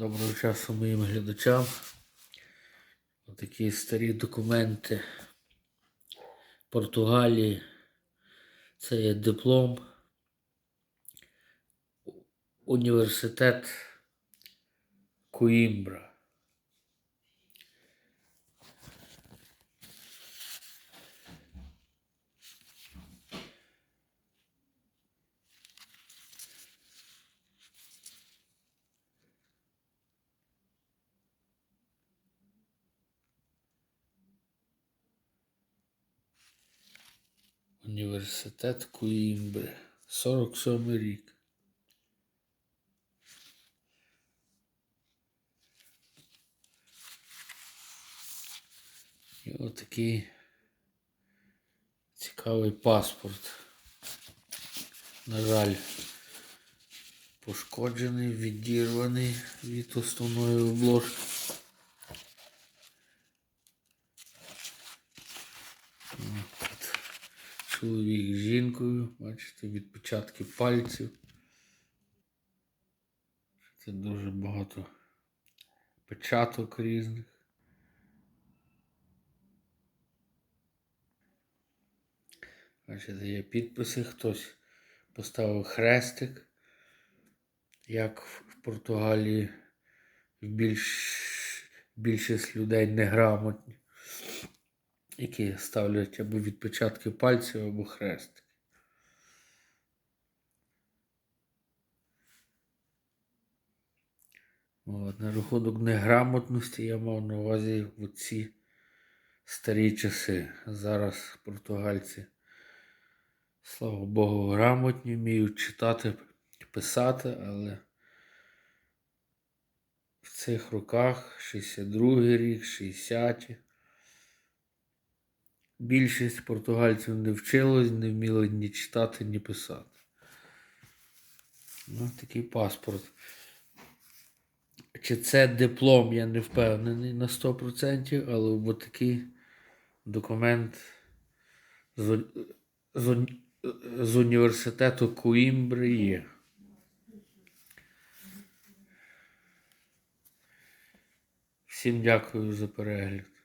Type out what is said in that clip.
Доброго часу моїм глядачам. Отакі старі документи Португалії. Це є диплом. Університет Коімбра. Університет Коімбри. 47 рік. І отакий цікавий паспорт. На жаль, пошкоджений, відірваний від основної обложки. Чоловік з жінкою, бачите, відпечатки пальців. Це дуже багато печаток різних. Бачите, є підписи, хтось поставив хрестик, як в Португалії більш, більшість людей неграмотні, які ставлять або відпечатки пальців, або хрестик. От, на рахунок неграмотності я мав на увазі в ці старі часи. Зараз португальці, слава Богу, грамотні, вміють читати, писати, але в цих роках, 62 рік, 60 більшість португальців не вчилось, не вміли ні читати, ні писати. Ну, такий паспорт. Чи це диплом, я не впевнений на 100%, але бо такий документ з, з, з університету Коімбри є. Всім дякую за перегляд.